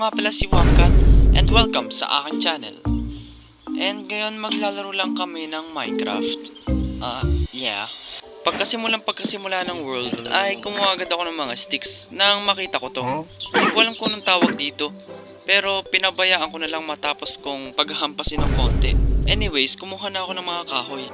Ako nga pala si Wamkat and welcome sa aking channel. And ngayon maglalaro lang kami ng Minecraft. Ah, yeah. Pagkasimulang pagkasimula ng world ay kumuha agad ako ng mga sticks nang makita ko to. Hindi ko alam kung anong tawag dito. Pero pinabayaan ko na lang matapos kong paghahampasin ng konti. Anyways, kumuha na ako ng mga kahoy.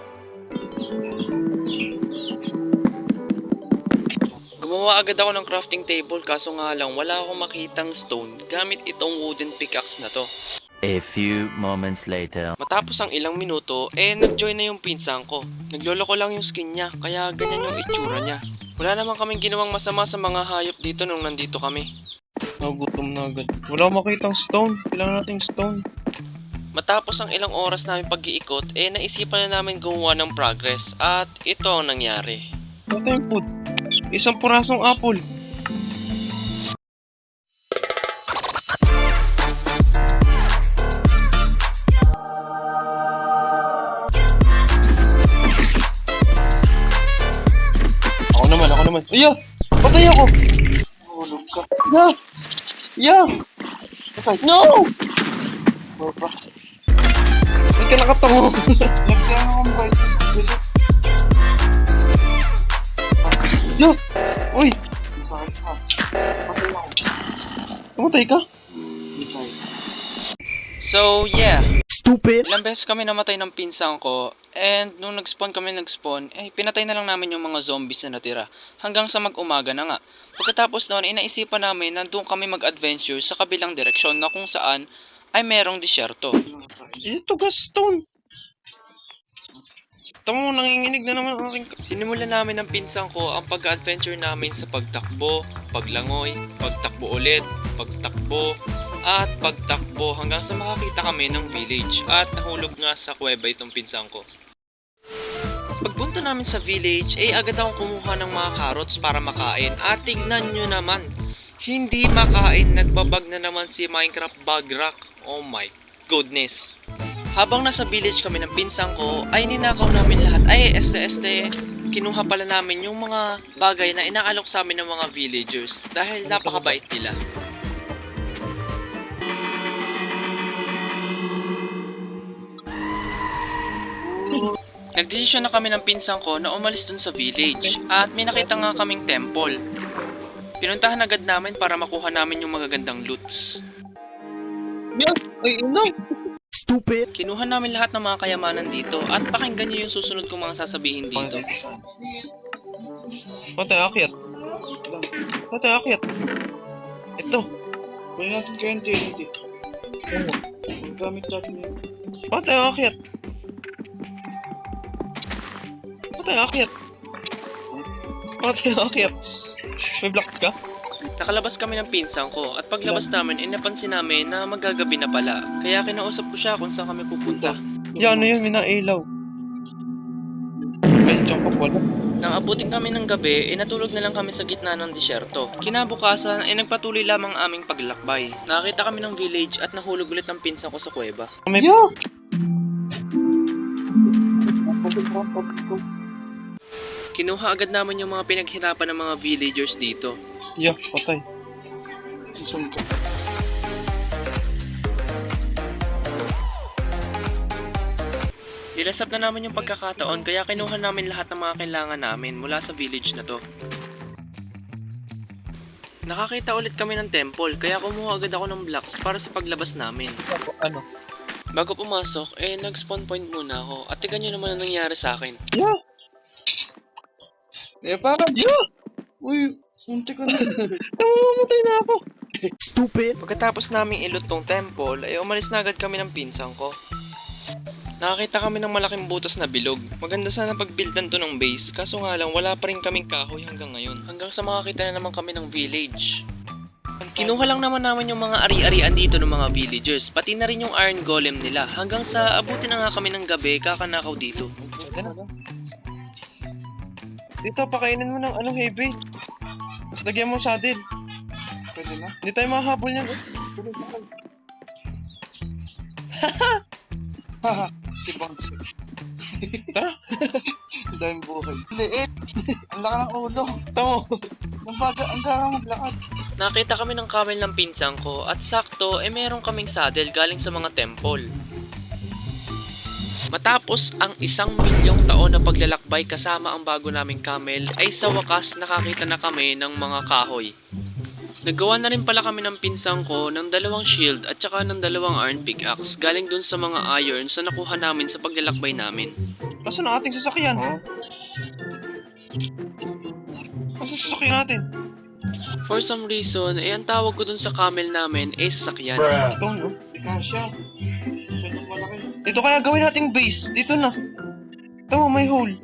Gumawa agad ako ng crafting table kaso nga lang wala akong makitang stone gamit itong wooden pickaxe na to. A few moments later. Matapos ang ilang minuto, eh nag-join na yung pinsan ko. Nagloloko lang yung skin niya, kaya ganyan yung itsura niya. Wala naman kaming ginawang masama sa mga hayop dito nung nandito kami. Nagutom na agad. Wala akong makitang stone. Kailangan nating stone. Matapos ang ilang oras namin pag-iikot, eh naisipan na namin gumawa ng progress at ito ang nangyari. Ano tayong food? Isang purasong apple. Ako naman, ako naman. Iya! Patay ako! Hulog ka. Ya! Ya! Patay. No! Baba. Ba't ka nakatango? Lagyan akong bite. Pumatay ka? So yeah, Stupid. ilang beses kami namatay ng pinsan ko and nung nag-spawn kami nag-spawn, eh pinatay na lang namin yung mga zombies na natira hanggang sa mag-umaga na nga. Pagkatapos noon, inaisipan namin na doon kami mag-adventure sa kabilang direksyon na kung saan ay merong disyerto. Ito Gaston! Tama mo, nanginginig na naman ang aking... Sinimulan namin ng pinsan ko ang pag-adventure namin sa pagtakbo, paglangoy, pagtakbo ulit, pagtakbo, at pagtakbo hanggang sa makakita kami ng village at nahulog nga sa kuweba itong pinsan ko. Pagpunta namin sa village, eh agad akong kumuha ng mga carrots para makain at tignan nyo naman, hindi makain, nagbabag na naman si Minecraft Bug. Oh my goodness. Habang nasa village kami ng pinsang ko, ay ninakaw namin lahat. Ay, este-este, kinuha pala namin yung mga bagay na inaalok sa amin ng mga villagers dahil napakabait nila. Nagdesisyon na kami ng pinsang ko na umalis dun sa village at may nakita nga kaming temple. Pinuntahan agad namin para makuha namin yung magagandang loots. Yan! Ay, ino! Stupid. Kinuha namin lahat ng mga kayamanan dito at pakinggan nyo yung susunod kong mga sasabihin dito. Patay, akyat. Patay, akyat. Ito. Kunin natin kayo ng TNT. Oo. Gamit natin yun. Patay, akyat. Patay, akyat. Patay, akyat. May block ka? Nakalabas kami ng pinsang ko at paglabas namin ay napansin namin na magagabi na pala. Kaya kinausap ko siya kung saan kami pupunta. Yan, ano yun? May nailaw. Ay, dyan pa pala. Nang abutin kami ng gabi, ay natulog na lang kami sa gitna ng disyerto. Kinabukasan ay nagpatuloy lamang ang aming paglakbay. Nakita kami ng village at nahulog ulit ng pinsan ko sa kuweba. May... Yeah! Kinuha agad namin yung mga pinaghirapan ng mga villagers dito. Yeah, patay. Saan ka? Nilasap na namin yung pagkakataon kaya kinuha namin lahat ng mga kailangan namin mula sa village na to. Nakakita ulit kami ng temple kaya kumuha agad ako ng blocks para sa paglabas namin. Ano? Bago pumasok, eh nag-spawn point muna ako at tignan nyo naman ang nangyari sa akin. Yeah! Eh, parang... Yeah! Uy, munti ka na. Namamatay na ako. Stupid. Pagkatapos naming ilot tong temple, ay umalis na agad kami ng pinsang ko. Nakakita kami ng malaking butas na bilog. Maganda sana pagbildan to ng base, kaso nga lang wala pa rin kaming kahoy hanggang ngayon. Hanggang sa makakita na naman kami ng village. Kinuha lang naman namin yung mga ari-arian dito ng mga villagers, pati na rin yung iron golem nila. Hanggang sa abutin na nga kami ng gabi, kakanakaw dito. Ano? Dito, pakainin mo ng ano, heavy. Tapos lagyan mo saddle. Pwede na. Hindi tayo mahabol yan. eh. Haha, si Bouncy. Tara. Ang daming buhay. Liit. Ang laki ng ulo. Tamo. Ang baga, ang gara maglakad. Nakita kami ng camel ng pinsang ko at sakto eh meron kaming saddle galing sa mga temple. Matapos ang isang milyong taon na paglalakbay kasama ang bago naming camel ay sa wakas nakakita na kami ng mga kahoy. Naggawa na rin pala kami ng pinsang ko ng dalawang shield at saka ng dalawang iron pickaxe galing dun sa mga irons na nakuha namin sa paglalakbay namin. Nasaan ang ating sasakyan? Nasaan sasakyan natin? For some reason, eh ang tawag ko dun sa camel namin ay sasakyan. Stone, no? Hindi kasya. Masyadong malaki. Dito kaya gawin nating base. Dito na. Tamo, may hole.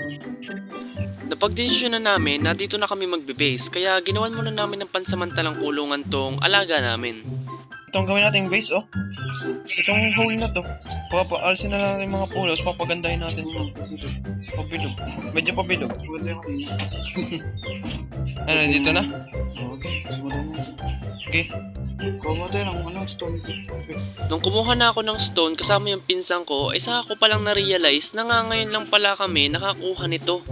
Napagdesisyon na namin na dito na kami magbe-base kaya ginawan muna namin ng pansamantalang kulungan tong alaga namin. Ito ang gawin nating base, oh. Itong hole na to. Papaalisin na natin mga pulos, papagandahin natin yung pabilog. Medyo pabilog. Ano, dito na? Okay, simulan na. Okay. Tayo ng ano, stone. Nung kumuha na ako ng stone kasama yung pinsang ko, ay saka ko palang na-realize na nga ngayon lang pala kami nakakuha nito.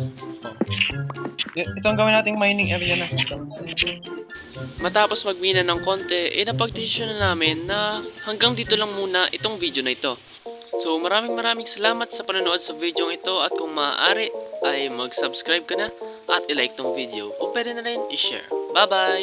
I- Ito ang gawin nating mining area na. Matapos magmina ng konti, eh napagdesisyon na namin na hanggang dito lang muna itong video na ito. So maraming maraming salamat sa panonood sa video ito at kung maaari ay mag-subscribe ka na at i-like tong video o pwede na rin i-share. Bye bye!